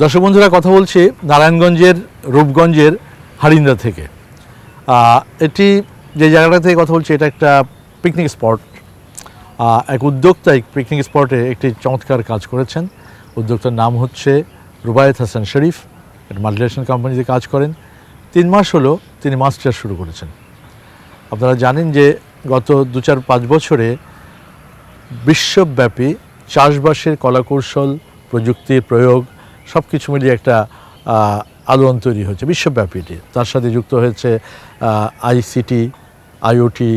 দর্শক বন্ধুরা, কথা বলছি নারায়ণগঞ্জের, রূপগঞ্জের হারিন্দা থেকে। এটি যে জায়গাটা থেকে কথা বলছি, এটা একটা পিকনিক স্পট এক উদ্যোক্তা এই পিকনিক স্পটে একটি চমৎকার কাজ করেছেন। উদ্যোক্তার নাম হচ্ছে রুবায়েত হাসান শরীফ। মাল্টিনেশনাল কোম্পানিতে কাজ করেন। তিন মাস হলো তিনি চাষ শুরু করেছেন। আপনারা জানেন যে গত দু চার পাঁচ বছরে বিশ্বব্যাপী চাষবাসের কলাকৌশল প্রযুক্তির প্রয়োগ সব কিছু মিলিয়ে একটা আহ, আলোড়ন তৈরি হয়েছে বিশ্বব্যাপী এটি। তার সাথে যুক্ত হয়েছে আইসিটি আইওটি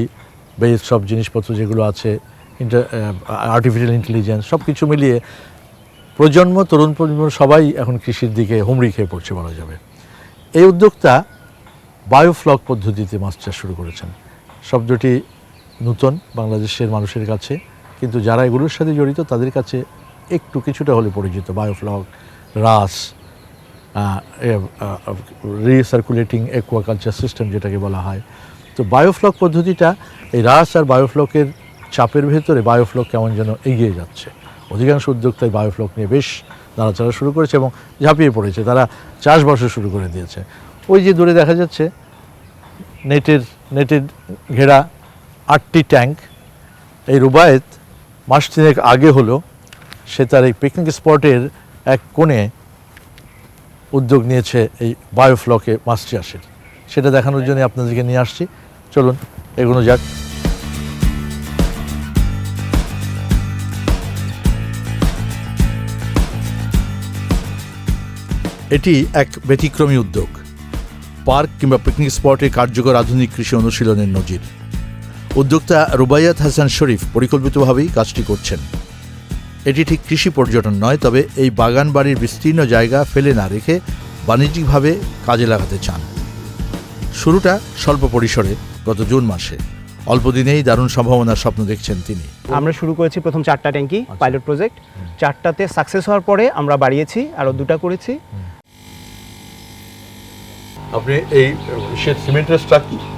বেস সব জিনিসপত্র যেগুলো আছে ইন্টার আর্টিফিশিয়াল ইন্টেলিজেন্স সব কিছু মিলিয়ে প্রজন্ম তরুণ প্রজন্ম সবাই এখন কৃষির দিকে হুমড়ি খেয়ে পড়ছে বলা যাবে। এই উদ্যোক্তা বায়োফ্লক পদ্ধতিতে মাছ চাষ শুরু করেছেন। শব্দটি নূতন বাংলাদেশের মানুষের কাছে কিন্তু যারা এগুলোর সাথে জড়িত তাদের কাছে একটু কিছুটা হলে পরিচিত biofloc RAS recirculating aquaculture system যেটাকে বলা হয়। তো বায়োফ্লক পদ্ধতিটা, এই রাস আর বায়োফ্লকের চাপের ভেতরে বায়োফ্লক কেমন যেন এগিয়ে যাচ্ছে। অধিকাংশ উদ্যোক্তাই বায়োফ্লক নিয়ে বেশ নাড়াচাড়া শুরু করেছে এবং ঝাঁপিয়ে পড়েছে। তারা চাষবাসও শুরু করে দিয়েছে। ওই যে দূরে দেখা যাচ্ছে, নেটের নেটের ঘেরা আটটি ট্যাঙ্ক। এই রুবায়েত মাস তিনেক আগে হলো সে তার এই পিকনিক স্পটের এক কোণে উদ্যোগ নিয়েছে এই বায়োফ্লকে চাষের সেটা দেখানোর জন্য আপনাদেরকে নিয়ে আসছি। চলুন এগুলো যাক। এটি এক ব্যতিক্রমী উদ্যোগ। পার্ক কিংবা পিকনিক স্পটে কার্যকর আধুনিক কৃষি অনুশীলনের নজির। উদ্যোক্তা রুবাইয়াত হাসান শরীফ পরিকল্পিতভাবেই কাজটি করছেন। এটি ঠিক কৃষি পর্যটন নয় তবে এই বাগান বাড়ির বিস্তীর্ণ জায়গা ফেলে না রেখে বাণিজ্যিকভাবে কাজে লাগাতে চান। শুরুটা স্বল্প পরিসরে গত জুন মাসে। অল্প দিনেই দারুণ সম্ভাবনার স্বপ্ন দেখছেন তিনি। আমরা শুরু করেছি প্রথম চারটা ট্যাঙ্কি পাইলট প্রজেক্ট। চারটাতে সাকসেস হওয়ার পরে আমরা বাড়িয়েছি আরও দুটা করেছি। আপনি এই সিমেন্টের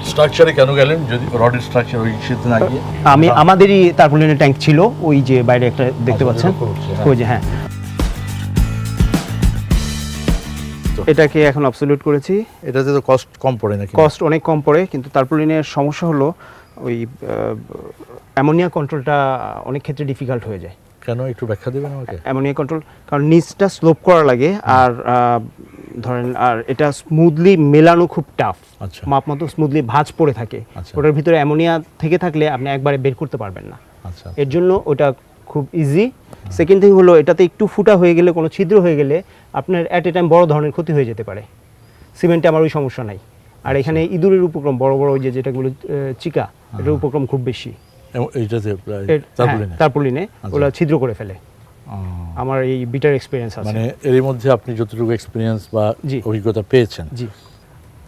স্ট্রাকচারে কেন গেলেন? যদি রডের স্ট্রাকচার ওই সেতে না গিয়ে। আমি আমাদেরই তারপুলিনের ট্যাঙ্ক ছিল ওই যে বাইরে একটা দেখতে আচ্ছা, পাচ্ছেন। হ্যাঁ। ওই যে হ্যাঁ। এটাকে এখন অবসলিউট করেছি। এটাতে তো কস্ট কম পড়ে নাকি? কস্ট অনেক কম পড়ে কিন্তু তারপুলিনের সমস্যা হলো ওই অ্যামোনিয়া কন্ট্রোলটা অনেক ক্ষেত্রে ডিফিকাল্ট হয়ে যায়। কেন? একটু ব্যাখ্যা দেবেন আমাকে? অ্যামোনিয়া কন্ট্রোল কারণ নিচটা স্লোপ করা লাগে আর ধরেন আর এটা স্মুথলি মেলানো খুব টাফ আচ্ছা। মাপ মতো স্মুথলি ভাঁজ পড়ে থাকে। আচ্ছা। ওটার ভিতরে অ্যামোনিয়া থেকে থাকলে আপনি একবারে বের করতে পারবেন না। আচ্ছা এর জন্য ওটা খুব ইজি সেকেন্ড থিং হলো এটাতে একটু ফুটা হয়ে গেলে কোনো ছিদ্র হয়ে গেলে আপনার অ্যাট এ টাইম বড় ধরনের ক্ষতি হয়ে যেতে পারে। সিমেন্টে আমার ওই সমস্যা নাই। আর এখানে ইঁদুরের উপক্রম বড় বড় ওই যে যেটাগুলো চিকা এটার উপক্রম খুব বেশি। এইটাতে হ্যাঁ, তারপুলিনে আচ্ছা। ছিদ্র করে ফেলে। আমার এই বিটার এক্সপিরিয়েন্স আছে। মানে এর মধ্যে আপনি যতটুকু এক্সপিরিয়েন্স বা অভিজ্ঞতা পেয়েছেন। জি।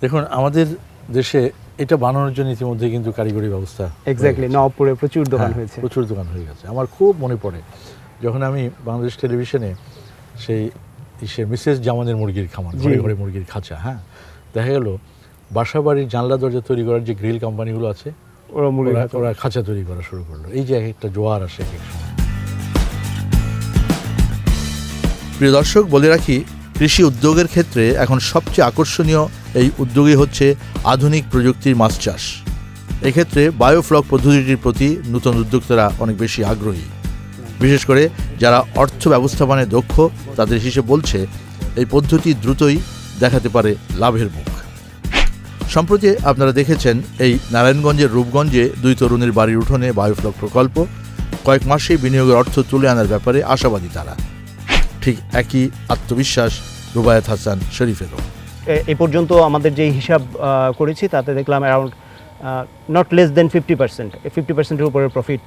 দেখুন আমাদের দেশে এটা বানানোর জন্য ইতিমধ্যে কিন্তু কারিগরি ব্যবস্থা এক্স্যাক্টলি। নবপুরে প্রচুর দোকান হ্যাঁ, হয়েছে। প্রচুর দোকান হয়ে গেছে। আমার খুব মনে পড়ে যখন আমি বাংলাদেশ টেলিভিশনে সেই ইসের মিসেস জামানের মুরগির খামার ঘরে ঘরে মুরগির খাঁচা হ্যাঁ দেখা গেল বাসা বাড়ির জানলা দরজা তৈরি করার যে গ্রিল কোম্পানিগুলো আছে ওরা ওরা খাঁচা তৈরি করা শুরু করল। এই যে একটা জোয়ার আসে এক এক সময়। প্রিয় দর্শক বলে রাখি কৃষি উদ্যোগের ক্ষেত্রে এখন সবচেয়ে আকর্ষণীয় এই উদ্যোগই হচ্ছে আধুনিক প্রযুক্তির মাছ চাষ। এক্ষেত্রে বায়োফ্লক পদ্ধতিটির প্রতি নতুন উদ্যোক্তারা অনেক বেশি আগ্রহী। বিশেষ করে যারা অর্থ ব্যবস্থাপনায় দক্ষ তাদের হিসেবে বলছে এই পদ্ধতি দ্রুতই দেখাতে পারে লাভের মুখ। সম্প্রতি আপনারা দেখেছেন এই নারায়ণগঞ্জের রূপগঞ্জে দুই তরুণের বাড়ির উঠোনে বায়োফ্লক প্রকল্প। কয়েক মাসেই বিনিয়োগের অর্থ তুলে আনার ব্যাপারে আশাবাদী তারা। ঠিক একই আত্মবিশ্বাস রুবায়াত হাসান শরীফেরও। এ- এ পর্যন্ত আমাদের যে হিসাব করেছি তাতে দেখলাম around not less then fifty percent fifty পার্সেন্টের উপরে প্রফিট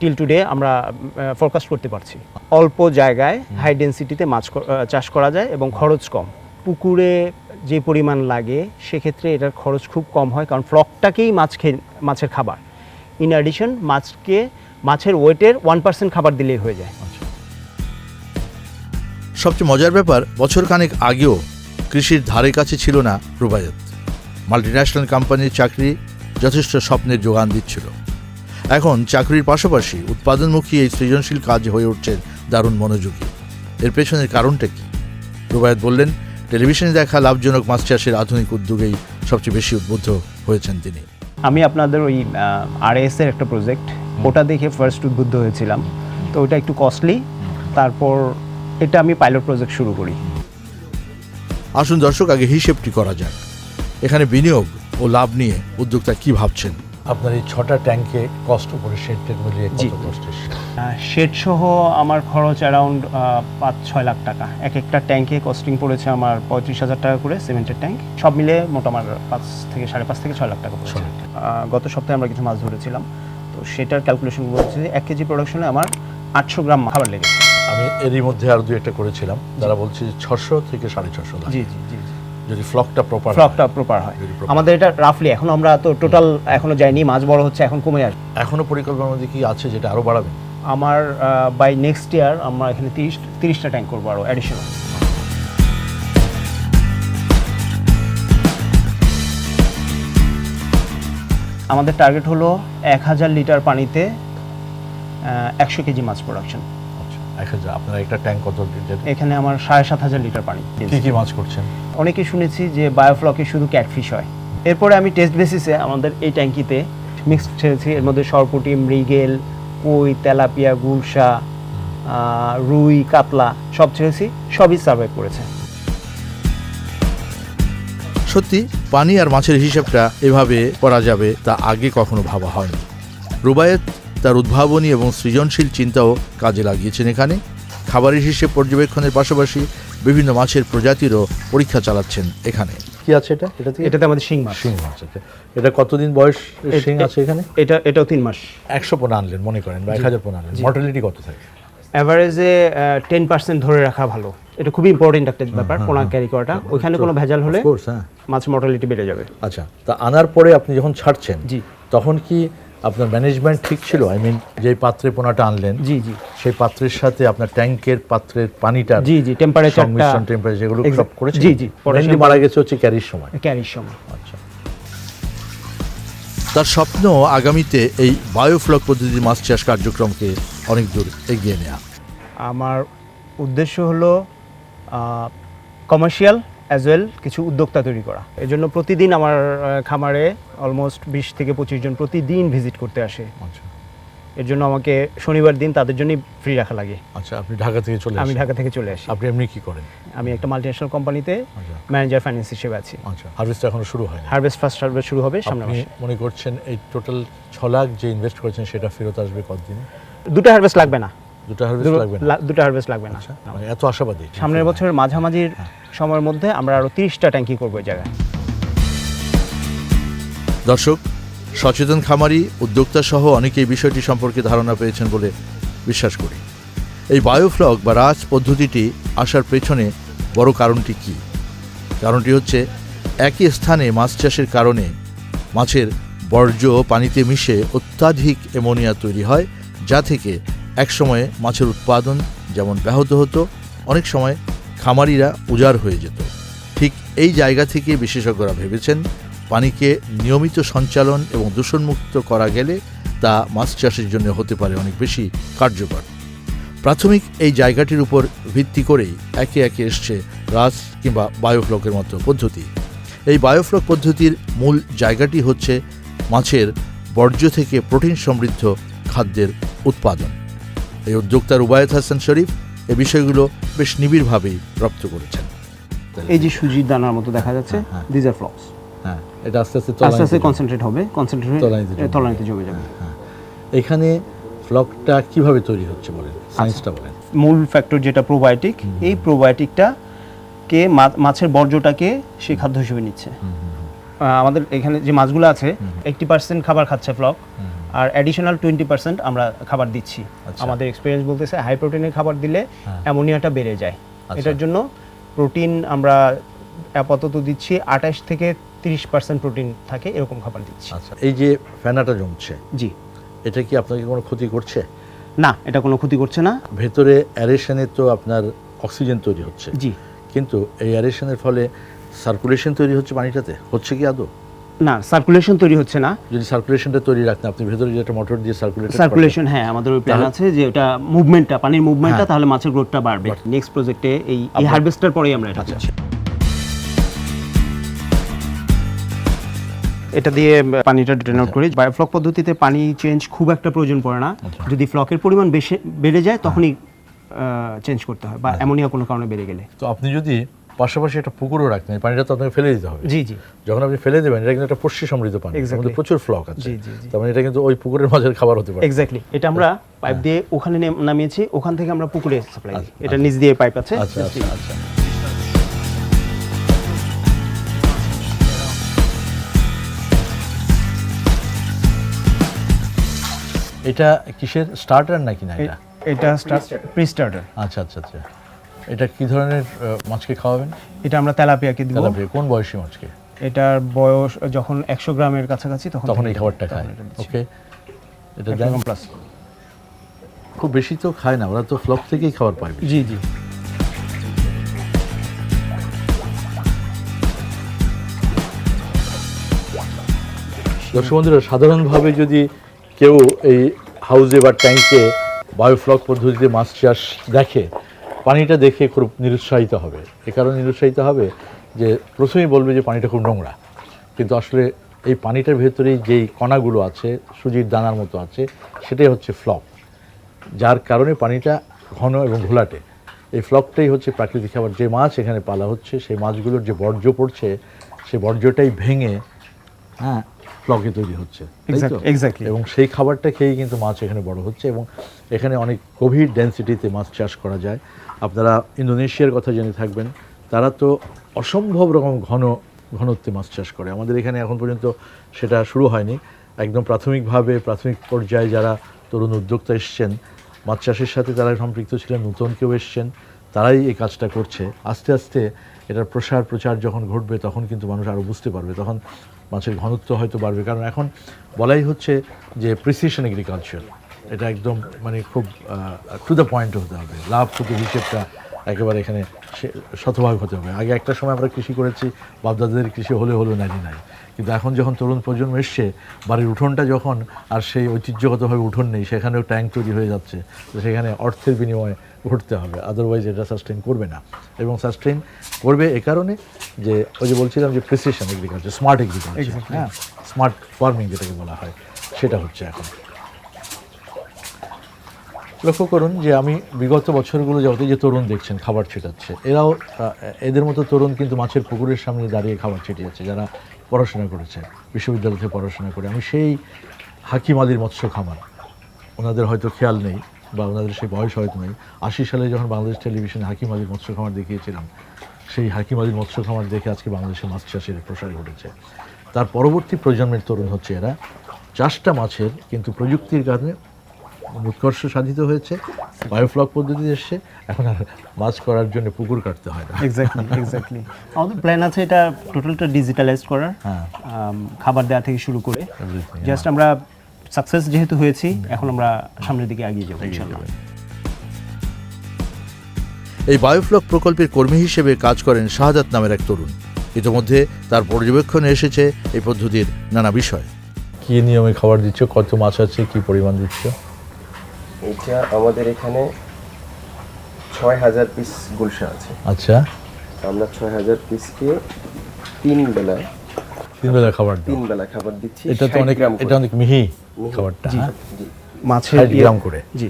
টিল টুডে আমরা ফোরকাস্ট করতে পারছি। অল্প জায়গায় হাই ডেন্সিটিতে মাছ চাষ করা যায় এবং খরচ কম। পুকুরে যে পরিমাণ লাগে, সেক্ষেত্রে এটার খরচ খুব কম হয়, কারণ ফ্লকটাকেই মাছ খেয়ে মাছের খাবার। ইন অ্যাডিশন মাছকে, মাছের ওয়েটের ওয়ান পার্সেন্ট খাবার দিলেই হয়ে যায়। সবচেয়ে মজার ব্যাপার বছর খানেক আগেও কৃষির ধারে কাছে ছিল না রুবায়ত। মাল্টিন্যাশনাল কোম্পানির চাকরি যথেষ্ট স্বপ্নের যোগান দিচ্ছিল। এখন চাকরির পাশাপাশি উৎপাদনমুখী এই সৃজনশীল কাজ হয়ে উঠছে দারুণ মনোযোগী। এর পেছনের কারণটা কি? রুবায়ত বললেন টেলিভিশনে দেখা লাভজনক মাছ চাষের আধুনিক উদ্যোগেই সবচেয়ে বেশি উদ্বুদ্ধ হয়েছেন তিনি। আমি আপনাদের ওই আর এস এর একটা প্রজেক্ট ওটা দেখে ফার্স্ট উদ্বুদ্ধ হয়েছিলাম। তো ওটা একটু কস্টলি তারপর এটা আমি পাইলট প্রজেক্ট শুরু করি। আসুন দর্শক আগে হিসেবটি করা যাক। এখানে বিনিয়োগ ও লাভ নিয়ে উদ্যোক্তা কি ভাবছেন? আপনার এই ছটা ট্যাঙ্কে কষ্ট করে শেড টেড মিলিয়ে জি। কত কষ্ট শেড সহ আমার খরচ অ্যারাউন্ড পাঁচ ছয় লাখ টাকা। এক একটা ট্যাঙ্কে কস্টিং পড়েছে আমার পঁয়ত্রিশ হাজার টাকা করে সিমেন্টের ট্যাঙ্ক সব মিলে মোট আমার পাঁচ থেকে সাড়ে পাঁচ থেকে ছয় লাখ টাকা পড়েছে। গত সপ্তাহে আমরা কিছু মাছ ধরেছিলাম। তো সেটার ক্যালকুলেশন বলছে যে এক কেজি প্রোডাকশনে আমার আটশো গ্রাম খাবার লেগেছে। আমি এরই মধ্যে আরও দু একটা করেছিলাম। তারা বলছে যে ছশো থেকে সাড়ে ছশো জি জি জি জি। যদি ফ্লকটা প্রপার ফ্লকটা প্রপার হয়। আমাদের এটা রাফলি এখন আমরা তো টোটাল এখনও যাইনি মাছ বড় হচ্ছে এখন কমে আসবে এখনও পরিকল্পনার মধ্যে কি আছে যেটা আরও বাড়াবেন আমার বাই নেক্সট ইয়ার আমরা এখানে তিরিশ তিরিশটা ট্যাঙ্ক করব আরও অ্যাডিশনাল আমাদের টার্গেট হলো এক হাজার লিটার পানিতে একশো কেজি মাছ প্রোডাকশন এক হাজার আপনার একটা ট্যাঙ্ক কত লিটার? এখানে আমার সাড়ে সাত হাজার লিটার পানি কি কি মাছ করছেন? অনেকে শুনেছি যে বায়োফ্লকে শুধু ক্যাটফিশ হয়। এরপরে আমি টেস্ট বেসিসে আমাদের এই ট্যাঙ্কিতে মিক্স ছেড়েছি এর মধ্যে সরপুটি মৃগেল কই তেলাপিয়া গুলশা রুই কাতলা সব ছেড়েছি সবই সার্ভাইভ করেছে। সত্যি পানি আর মাছের হিসাবটা এভাবে করা যাবে তা আগে কখনো ভাবা হয়নি। রুবায়েত তার উদ্ভাবনী এবং সৃজনশীল চিন্তাও কাজে লাগিয়েছেন এখানে। খাবারের হিসেব পর্যবেক্ষণের পাশাপাশি বিভিন্ন মাছের প্রজাতিরও পরীক্ষা চালাচ্ছেন এখানে। কি আছে এটা? এটা এটাতে আমাদের শিং মাছ। শিং মাছ আছে এটা কতদিন বয়স শিং আছে এখানে? এটা এটাও তিন মাস। একশো পোনা আনলেন মনে করেন বা এক হাজার পোনা আনলেন। মর্টালিটি কত থাকে? অ্যাভারেজে টেন পার্সেন্ট ধরে রাখা ভালো। এটা খুবই ইম্পর্টেন্ট একটা ব্যাপার পোনা ক্যারি করাটা। ওইখানে কোনো ভেজাল হলে হ্যাঁ। মাছ মর্টালিটি বেড়ে যাবে। আচ্ছা তা আনার পরে আপনি যখন ছাড়ছেন জি। তখন কি আপনার ম্যানেজমেন্ট ঠিক ছিল? আই মিন যে পাত্রে পোনাটা আনলেন জি জি। সেই পাত্রের সাথে আপনার ট্যাঙ্কের পাত্রের পানিটা জি জি টেম্পারেচারটা সংমিশ্রণ টেম্পারেচার যেগুলো সব করেছে জি, জি, potassium- মারা গেছে হচ্ছে ক্যারির সময়। ক্যারির সময়। আচ্ছা। তার স্বপ্ন আগামীতে এই বায়োফ্লক পদ্ধতি মাছ চাষ কার্যক্রমকে অনেক দূর এগিয়ে নেওয়া আমার উদ্দেশ্য হলো কমার্শিয়াল অ্যাজ ওয়েল কিছু উদ্যোক্তা তৈরি করা। এজন্য প্রতিদিন আমার খামারে অলমোস্ট বিশ থেকে পঁচিশ জন প্রতিদিন ভিজিট করতে আসে। আচ্ছা। এর জন্য আমাকে শনিবার দিন তাদের জন্যই ফ্রি রাখা লাগে। আচ্ছা আপনি ঢাকা থেকে চলে আমি ঢাকা থেকে চলে আসি। আপনি এমনি কি করেন? আমি একটা মাল্টিনেশনাল কোম্পানিতে ম্যানেজার ফাইন্যান্স হিসেবে আছি। আচ্ছা হারভেস্ট এখনও শুরু হয় হারভেস্ট ফার্স্ট হারভেস্ট শুরু হবে সামনে আপনি মাসে। মনে করছেন এই টোটাল ছ লাখ যে ইনভেস্ট করেছেন সেটা ফেরত আসবে কতদিনে? দুটো হারভেস্ট লাগবে না। দুটো হারভেস্ট লাগবে না? দুটো হারভেস্ট লাগবে না। আচ্ছা মানে এত আশাবাদী? সামনের বছরের মাঝামাঝির সময়ের মধ্যে আমরা আরও তিরিশটা ট্যাঙ্কি করব এই জায়গায়। দর্শক সচেতন খামারি উদ্যোক্তা সহ অনেকেই বিষয়টি সম্পর্কে ধারণা পেয়েছেন বলে বিশ্বাস করি। এই বায়োফ্লক বা রাজ পদ্ধতিটি আসার পেছনে বড় কারণটি কি? কারণটি হচ্ছে একই স্থানে মাছ চাষের কারণে মাছের বর্জ্য পানিতে মিশে অত্যাধিক অ্যামোনিয়া তৈরি হয় যা থেকে একসময়ে মাছের উৎপাদন যেমন ব্যাহত হতো, অনেক সময় খামারিরা উজাড় হয়ে যেত। ঠিক এই জায়গা থেকে বিশেষজ্ঞরা ভেবেছেন, পানিকে নিয়মিত সঞ্চালন এবং দূষণমুক্ত করা গেলে তা মাছ চাষের জন্য হতে পারে অনেক বেশি কার্যকর। প্রাথমিক এই জায়গাটির উপর ভিত্তি করেই একে একে এসছে রাস কিংবা বায়োফ্লকের মতো পদ্ধতি। এই বায়োফ্লক পদ্ধতির মূল জায়গাটি হচ্ছে মাছের বর্জ্য থেকে প্রোটিন সমৃদ্ধ খাদ্যের উৎপাদন। এই উদ্যোক্তা রুবায়েত হাসান শরীফ এই বিষয়গুলো বেশ নিবিড়ভাবেই রপ্ত করেছেন। এই যে সুজির দানার মতো দেখা যাচ্ছে হ্যাঁ। দিজ আর ফ্লক্স হ্যাঁ এটা আস্তে আস্তে আস্তে আস্তে কনসেন্ট্রেট হবে কনসেন্ট্রেট তলানিতে জমে তলানিতে জমে যাবে। হ্যাঁ। এখানে ফ্লকটা কীভাবে তৈরি হচ্ছে বলেন? সায়েন্সটা বলেন। মূল ফ্যাক্টর যেটা প্রোবায়োটিক এই প্রোবায়োটিকটা কে মাছের বর্জ্যটাকে সে খাদ্য হিসেবে নিচ্ছে। আমাদের এখানে যে মাছগুলো আছে এইটটি পার্সেন্ট খাবার খাচ্ছে ফ্লক। আর অ্যাডিশনাল টোয়েন্টি পার্সেন্ট আমরা খাবার দিচ্ছি। আচ্ছা। আমাদের এক্সপিরিয়েন্স বলতেছে হাই প্রোটিনের খাবার দিলে অ্যামোনিয়াটা বেড়ে যায়। এটার জন্য প্রোটিন আমরা আপাতত দিচ্ছি আঠাশ থেকে তিরিশ পার্সেন্ট প্রোটিন থাকে এরকম খাবার দিচ্ছি। আচ্ছা এই যে ফেনাটা জমছে জি। এটা কি আপনাকে কোনো ক্ষতি করছে? না এটা কোনো ক্ষতি করছে না। ভেতরে অ্যারেশনে তো আপনার অক্সিজেন তৈরি হচ্ছে। জি। কিন্তু এই অ্যারেশনের ফলে সার্কুলেশন তৈরি হচ্ছে পানিটাতে? হচ্ছে কি আদৌ? না সার্কুলেশন তৈরি হচ্ছে না। যদি সার্কুলেশনটা তৈরি রাখতেন আপনি ভেতরে যে একটা মোটর দিয়ে সার্কুলেট সার্কুলেশন হ্যাঁ আমাদের ওই প্ল্যান আছে যে এটা মুভমেন্টটা পানির মুভমেন্টটা হ্যাঁ। তাহলে মাছের গ্রোথটা বাড়বে। নেক্সট প্রজেক্টে এই এই হারভেস্টার পরেই আমরা এটা আচ্ছা। করছি। এটা দিয়ে পানিটা ড্রেন আউট করি। বায়োফ্লক পদ্ধতিতে পানি চেঞ্জ খুব একটা প্রয়োজন পড়ে না। আচ্ছা। যদি ফ্লকের পরিমাণ বেশি বেড়ে যায় তখনই চেঞ্জ করতে হয় বা আচ্ছা। অ্যামোনিয়া কোনো কারণে বেড়ে গেলে। তো আপনি যদি পাশাপাশি একটা পুকুরও রাখতেন এই পানিটা তো আপনাকে ফেলে দিতে হবে। জি জি। যখন আপনি ফেলে দেবেন এটা কিন্তু একটা পুষ্টি সমৃদ্ধ পানি. মধ্যে প্রচুর ফ্লক আছে। জি, জি। তার মানে এটা কিন্তু ওই পুকুরের মাঝের খাবার হতে পারে। এক্স্যাক্টলি এটা আমরা পাইপ দিয়ে ওখানে নামিয়েছি ওখান থেকে আমরা পুকুরে সাপ্লাই দিই আচ্ছা, এটা আচ্ছা। নিচ দিয়ে পাইপ আছে। আচ্ছা আচ্ছা আচ্ছা। এটা কিসের? স্টার্টার নাকি না এটা? এটা প্রি স্টার্টার আচ্ছা আচ্ছা আচ্ছা। এটা কি ধরনের মাছকে খাওয়াবেন? এটা আমরা তেলাপিয়াকে দিব। তেলাপিয়া কোন বয়সী মাছকে? এটার বয়স যখন একশো গ্রামের কাছাকাছি তখন তখন এই খাবারটা খায়। ওকে এটা দেন। plus। খুব বেশি তো খায় না ওরা তো ফ্লক থেকেই খাবার পায় জি জি। দর্শক বন্ধুরা সাধারণভাবে যদি কেউ এই হাউজে বা ট্যাঙ্কে বায়োফ্লক পদ্ধতিতে মাছ চাষ দেখে পানিটা দেখে খুব নিরুৎসাহিত হবে। এ কারণে নিরুৎসাহিত হবে যে প্রথমেই বলবে যে পানিটা খুব নোংরা। কিন্তু আসলে এই পানিটার ভেতরেই যেই কণাগুলো আছে সুজির দানার মতো আছে সেটাই হচ্ছে ফ্লক যার কারণে পানিটা ঘন এবং ঘোলাটে। এই ফ্লকটাই হচ্ছে প্রাকৃতিক খাবার। যে মাছ এখানে পালা হচ্ছে সেই মাছগুলোর যে বর্জ্য পড়ছে সেই বর্জ্যটাই ভেঙে হ্যাঁ ফ্লকে তৈরি হচ্ছে. এবং সেই খাবারটা খেয়েই কিন্তু মাছ এখানে বড় হচ্ছে এবং এখানে অনেক গভীর ডেন্সিটিতে মাছ চাষ করা যায়। আপনারা ইন্দোনেশিয়ার কথা জেনে থাকবেন, তারা তো অসম্ভব রকম ঘন, ঘনত্বে মাছ চাষ করে। আমাদের এখানে এখন পর্যন্ত সেটা শুরু হয়নি। একদম প্রাথমিকভাবে, প্রাথমিক পর্যায়ে যারা তরুণ উদ্যোক্তা এসছেন, মাছ চাষের সাথে তারা সম্পৃক্ত ছিলেন, নতুন কেউ এসছেন, তারাই এই কাজটা করছে। আস্তে আস্তে এটার প্রসার, প্রচার যখন ঘটবে, তখন কিন্তু মানুষ আরও বুঝতে পারবে, তখন মাছের ঘনত্ব হয়তো বাড়বে। কারণ এখন বলাই হচ্ছে যে প্রিসিশন এগ্রিকালচার এটা একদম মানে খুব টু দ্য পয়েন্ট হতে হবে। লাভ ক্ষতি হিসেবটা একেবারে এখানে সে- শতভাগ হতে হবে। আগে একটা সময় আমরা কৃষি করেছি বাপদাদাদের কৃষি হলে হলো নারী নাই। কিন্তু এখন যখন তরুণ প্রজন্ম এসছে বাড়ির উঠোনটা যখন আর সেই ঐতিহ্যগতভাবে উঠোন নেই সেখানেও ট্যাঙ্ক তৈরি হয়ে যাচ্ছে তো সেখানে অর্থের বিনিময়ে ঘটতে হবে। আদারওয়াইজ এটা সাস্টেন করবে না। এবং সাস্টেন করবে এ কারণে যে ওই যে বলছিলাম যে প্রিসিশন এগ্রিকালচার স্মার্ট এগ্রিকালচার হ্যাঁ? স্মার্ট ফার্মিং যেটাকে বলা হয় সেটা হচ্ছে এখন। লক্ষ্য করুন যে আমি বিগত বছরগুলো যত যে তরুণ দেখছেন, খাবার ছিটাচ্ছে, এরাও এদের মতো তরুণ কিন্তু মাছের পুকুরের সামনে দাঁড়িয়ে খাবার ছিটিয়েছে, যারা পড়াশোনা করেছে বিশ্ববিদ্যালয় থেকে পড়াশোনা করে। আমি সেই হাকিম আলীর মৎস্য খামার। ওনাদের হয়তো খেয়াল নেই বা ওনাদের সেই বয়স হয়তো নেই। আশি সালে যখন বাংলাদেশ টেলিভিশনে হাকিম আলীর মৎস্য খামার দেখিয়েছিলাম, সেই হাকিম আলীর মৎস্য খামার দেখে আজকে বাংলাদেশে মাছ চাষের প্রসার ঘটেছে। তার পরবর্তী প্রজন্মের তরুণ হচ্ছে এরা। চাষটা মাছের কিন্তু প্রযুক্তির কারণে উৎকর্ষ সাধিত হয়েছে বায়োফ্লক পদ্ধতি এসছে এখন আর মাছ করার জন্য পুকুর কাটতে হয় না। এক্স্যাক্টলি এক্স্যাক্টলি আমাদের প্ল্যান আছে এটা টোটালটা ডিজিটালাইজ করার হ্যাঁ। খাবার দেওয়া থেকে শুরু করে। জাস্ট আমরা সাকসেস যেহেতু হয়েছি এখন আমরা সামনের দিকে এগিয়ে যাব এই বায়োফ্লক প্রকল্পের কর্মী হিসেবে কাজ করেন শাহাদাত নামের এক তরুণ। ইতিমধ্যে তার পর্যবেক্ষণে এসেছে এই পদ্ধতির নানা বিষয়। কি নিয়মে খাবার দিচ্ছ? কত মাছ আছে? কি পরিমাণ দিচ্ছ? এটা আমাদের এখানে ছয় হাজার পিস গুলশা আছে আচ্ছা আমরা ছয় হাজার পিসকে তিন বেলা তিন বেলা খাবার তিন বেলা খাবার দিচ্ছি এটা তো অনেক এটা অনেক মিহি খাবারটা হ্যাঁ? জি। মাছের ইয়ে- গ্রাম করে জি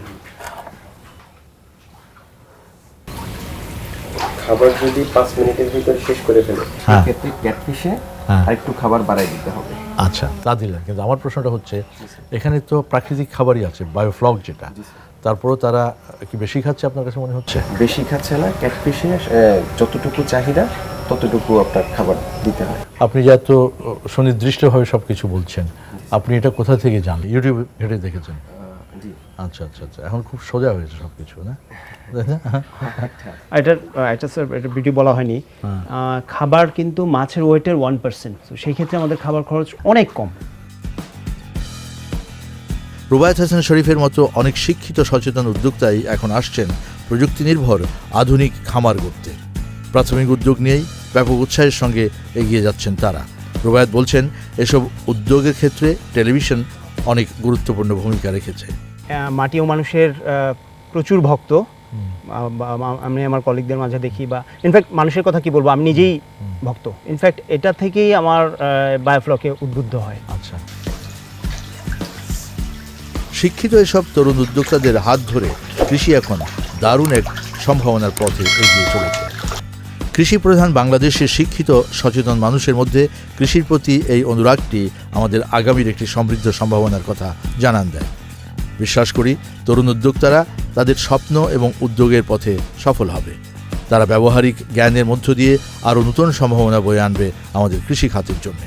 খাবার যদি পাঁচ মিনিটের ভিতরে শেষ করে ফেলে। সেক্ষেত্রে ক্যাটফিশে হ্যাঁ। আর একটু খাবার বাড়াই দিতে হবে আচ্ছা তা দিলেন। কিন্তু আমার প্রশ্নটা হচ্ছে এখানে তো প্রাকৃতিক খাবারই আছে বায়োফ্লগ যেটা। তারপরেও তারা কি বেশি খাচ্ছে আপনার কাছে মনে হচ্ছে? বেশি খাচ্ছে না ক্যাটফিশে যতটুকু চাহিদা ততটুকু আপনার খাবার দিতে হয়। আপনি যা তো সুনির্দিষ্টভাবে সব কিছু বলছেন আপনি এটা কোথা থেকে জানলেন? ইউটিউব ঘেটে দেখেছেন। আচ্ছা আচ্ছা আচ্ছা। এখন খুব সোজা হয়েছে সব কিছু না? আহ, এটা স্যার এটা ভিডিও বলা হয়নি। হ্যাঁ। খাবার কিন্তু মাছের ওয়েটের ওয়ান পার্সেন্ট তো সেই ক্ষেত্রে আমাদের খাবার খরচ অনেক কম। রুবায়ত হাসান শরীফের মতো অনেক শিক্ষিত সচেতন উদ্যোক্তাই এখন আসছেন প্রযুক্তি নির্ভর আধুনিক খামার গড়তে। প্রাথমিক উদ্যোগ নিয়েই ব্যাপক উৎসাহের সঙ্গে এগিয়ে যাচ্ছেন তারা। রুবায়াত বলছেন এসব উদ্যোগের ক্ষেত্রে টেলিভিশন অনেক গুরুত্বপূর্ণ ভূমিকা রেখেছে। আহ, মাটি ও মানুষের প্রচুর ভক্ত। আমি আমার কলিগদের মাঝে দেখি বা ইনফ্যাক্ট মানুষের কথা কি বলব আমি নিজেই ভক্ত। ইনফ্যাক্ট এটা থেকেই আমার বায়োফ্লকে উদ্বুদ্ধ হয়। আচ্ছা। শিক্ষিত এসব তরুণ উদ্যোক্তাদের হাত ধরে কৃষি এখন দারুণ এক সম্ভাবনার পথে এগিয়ে চলেছে। কৃষি প্রধান বাংলাদেশের শিক্ষিত সচেতন মানুষের মধ্যে কৃষির প্রতি এই অনুরাগটি আমাদের আগামীর একটি সমৃদ্ধ সম্ভাবনার কথা জানান দেয়। বিশ্বাস করি, তরুণ উদ্যোক্তারা তাদের স্বপ্ন এবং উদ্যোগের পথে সফল হবে। তারা ব্যবহারিক জ্ঞানের মধ্য দিয়ে আরও নতুন সম্ভাবনা বয়ে আনবে আমাদের কৃষি খাতের জন্য।